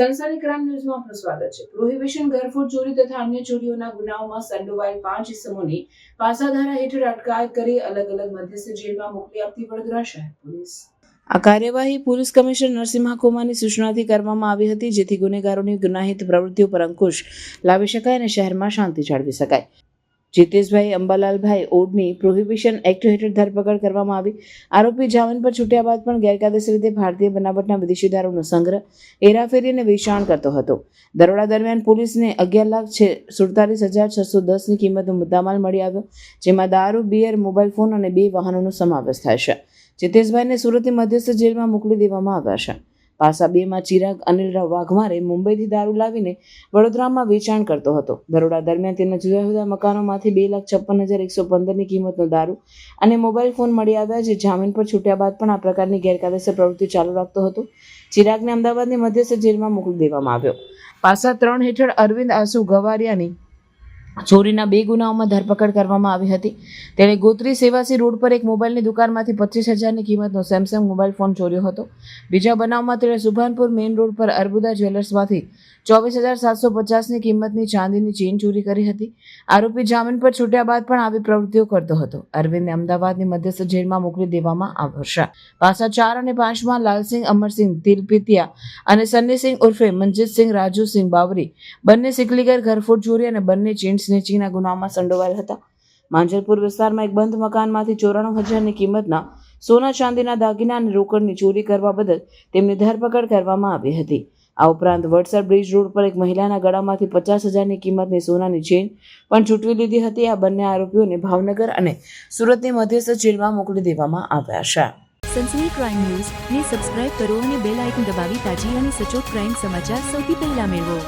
સનસની crime ન્યૂઝમાં આપનું સ્વાગત છે. પ્રોહિબિશન ઘરફોડ ચોરી તથા અન્ય ચોરીઓના ગુનાઓમાં સંડોવાયેલ પાંચ ઇસમોની પાસાધારા હેઠળ અટકાયત કરી અલગ અલગ મધ્યસ્થ જેલમાં મોકલી આપતી વડોદરા શહેર પોલીસ. આ કાર્યવાહી પોલીસ કમિશનર નરસિંહા કુમારની સૂચનાથી કરવામાં આવી હતી, જેથી ગુનેગારોની ગુનાહિત પ્રવૃત્તિઓ પર અંકુશ લાવી શકાય અને શહેરમાં શાંતિ જાળવી શકાય. જીતેશભાઈ અંબાલાલભાઈ ઓડની પ્રોહિબિશન એક્ટ હેઠળ ધરપકડ કરવામાં આવી. આરોપી જામીન પર છૂટ્યા બાદ પણ ગેરકાયદેસર રીતે ભારતીય બનાવટના વિદેશી દારૂનો સંગ્રહ હેરાફેરી અને વેચાણ કરતો હતો. દરોડા દરમિયાન પોલીસને અગિયાર લાખ છે સુડતાલીસ હજાર છસો દસની કિંમતનો મુદ્દામાલ મળી આવ્યો, જેમાં દારૂ, બિયર, મોબાઈલ ફોન અને બે વાહનોનો સમાવેશ થાય છે. જીતેશભાઈને સુરતની મધ્યસ્થ જેલમાં મોકલી દેવામાં આવ્યા છે. પાસા બેમાં ચિરાગ અનિલ વાઘમારે મુંબઈથી દારૂ લાવીને વડોદરામાં વેચાણ કરતો હતો. દરોડા દરમિયાન તેના જુદા જુદા મકાનોમાંથી બે લાખ છપ્પન હજાર એકસો પંદરની કિંમતનો દારૂ અને મોબાઈલ ફોન મળી આવ્યા જે જામીન પર છૂટ્યા બાદ પણ આ પ્રકારની ગેરકાયદેસર પ્રવૃત્તિ ચાલુ રાખતો હતો. ચિરાગને અમદાવાદની મધ્યસ્થ જેલમાં મોકલી દેવામાં આવ્યો. પાસા ત્રણ હેઠળ અરવિંદ આસુ ગવારિયાની ચોરીના બે ગુનાઓમાં ધરપકડ કરવામાં આવી હતી. તેણે ગોત્રી સેવાસી રોડ પર એક મોબાઈલની દુકાનમાંથી પચીસ હજારની કિંમતનો સેમસંગ મોબાઈલ ફોન ચોર્યો હતો. બીજા બનાવમાં તેણે સુભાનપુર મેઇન રોડ પર અર્બુદા જ્વેલર્સમાંથી ચોવીસ હજાર સાતસો પચાસની કિંમતની ચાંદીની ચેઇન ચોરી કરી હતી. આરોપી જામીન પર છૂટ્યા બાદ પણ આવી પ્રવૃત્તિઓ કરતો હતો. અરવિંદને અમદાવાદની મધ્યસ્થ જેલમાં મોકલી દેવામાં આવશે. પાસા ચાર અને પાંચમાં લાલસિંહ, અમરસિંહ, તિલપિતિયા અને સન્નીસિંહ ઉર્ફે મનજીતસિંહ, રાજુસિંહ બાવરી બંને સિકલીગર, ઘરફોડ ચોરી અને બંને ચેઇન સ્નેચિંગના ગુનામાં સંડોવાયેલ હતા. માંજલપુર વિસ્તારમાં એક બંધ મકાનમાંથી ચોરાણું હજારની કિંમતના સોના ચાંદીના દાગીના અને રોકડની ચોરી કરવા બદલ તેમની ધરપકડ કરવામાં આવી હતી. આ ઉપરાંત વડસર બ્રિજ રોડ પર એક મહિલાના ગળામાંથી પચાસ હજારની કિંમતની સોનાની ચેઇન પણ છૂટવી લીધી હતી. આ બંને આરોપીઓને ભાવનગર અને સુરતની મધ્યસ્થ જેલમાં મોકલી દેવામાં આવ્યા છે. સનસની ક્રાઇમ ન્યૂઝ ને સબસ્ક્રાઇબ કરો અને બેલ આઇકન દબાવી તાજી અને સચોટ ક્રાઇમ સમાચાર સૌથી પહેલા મેળવો.